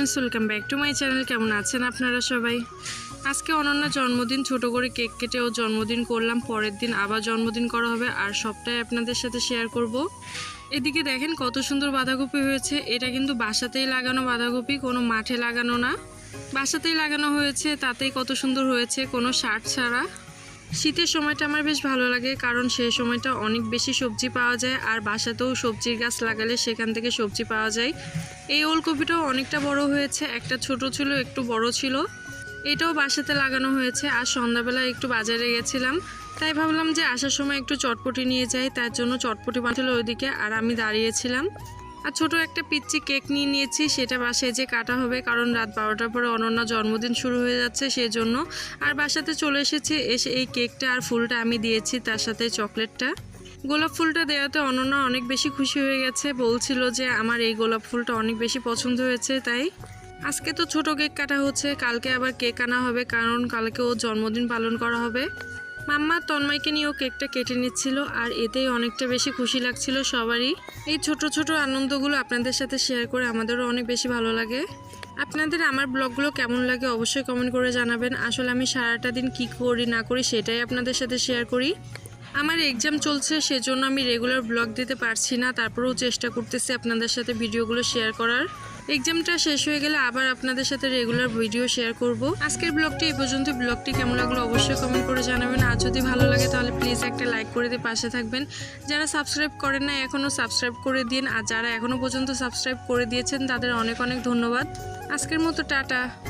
Friends welcome back to my channel কেমন আছেন আপনারা সবাই? আজকে অনন্যা জন্মদিন, ছোট করে কেক কেটে ও জন্মদিন করলাম। পরের দিন আবার জন্মদিন করা হবে আর সবটাই আপনাদের সাথে শেয়ার করব। এদিকে দেখেন কত সুন্দর বাঁধাকপি হয়েছে। এটা কিন্তু বাসাতেই লাগানো বাঁধাকপি, কোনো মাঠে লাগানো না। বাসাতেই লাগানো হয়েছে, তাতেই কত সুন্দর হয়েছে, কোনো সার ছাড়া। শীতের সময়টা আমার বেশ ভালো লাগে, কারণ সেই সময়টা অনেক বেশি সবজি পাওয়া যায় আর বাসাতেও সবজির গাছ লাগালে সেখান থেকে সবজি পাওয়া যায়। এই ওলকপিটাও অনেকটা বড় হয়েছে, একটা ছোট ছিল, একটু বড় ছিল। এটাও বাসাতে লাগানো হয়েছে আর সন্ধ্যাবেলা একটু বাজারে গেছিলাম। তাই ভাবলাম যে আসার সময় একটু চটপটি নিয়ে যাই, তার জন্য চটপটি বানাচ্ছিল ওইদিকে আর আমি দাঁড়িয়েছিলাম। আর ছোট একটা পিচ্চি কেক নিয়ে নিয়েছি, সেটা বাসায় যে কাটা হবে, কারণ রাত বারোটার পরে অনন্যা জন্মদিন শুরু হয়ে যাচ্ছে সেই জন্য আর বাসাতে চলে এসেছি, এসে এই কেকটা আর ফুলটা আমি দিয়েছি, তার সাথে চকলেটটা। গোলাপ ফুলটা দেওয়াতে অনন্যা অনেক বেশি খুশি হয়ে গেছে, বলছিল যে আমার এই গোলাপ ফুলটা অনেক বেশি পছন্দ হয়েছে, তাই। আজকে তো ছোট কেক কাটা হচ্ছে, কালকে আবার কেক আনা হবে, কারণ কালকে ও জন্মদিন পালন করা হবে। মাম্মা, তন্ময়কে নিয়েও কেকটা কেটে নিচ্ছিল আর এতেই অনেকটা বেশি খুশি লাগছিল সবারই। এই ছোট ছোট আনন্দগুলো আপনাদের সাথে শেয়ার করে আমাদেরও অনেক বেশি ভালো লাগে। আপনাদের আমার ব্লগগুলো কেমন লাগে অবশ্যই কমেন্ট করে জানাবেন। আসলে আমি সারাটা দিন কি করি, না করি সেটাই আপনাদের সাথে শেয়ার করি। আমার এক্সাম চলছে, সেজন্য আমি রেগুলার ব্লগ দিতে পারছি না। তারপরেও চেষ্টা করতেছি আপনাদের সাথে ভিডিওগুলো শেয়ার করার। এক্সামটা শেষ হয়ে গেলে আবার আপনাদের সাথে রেগুলার ভিডিও শেয়ার করব। আজকের ব্লগটি এই পর্যন্ত। ব্লগটি কেমন লাগল অবশ্যই কমেন্ট করে জানাবেন। আর যদি ভালো লাগে তাহলে প্লিজ একটা লাইক করে দিয়ে পাশে থাকবেন। যারা সাবস্ক্রাইব করেন না এখনও সাবস্ক্রাইব করে দিন। আর যারা এখনও পর্যন্ত সাবস্ক্রাইব করে দিয়েছেন, তাদের অনেক অনেক ধন্যবাদ। আজকের মতো, টাটা।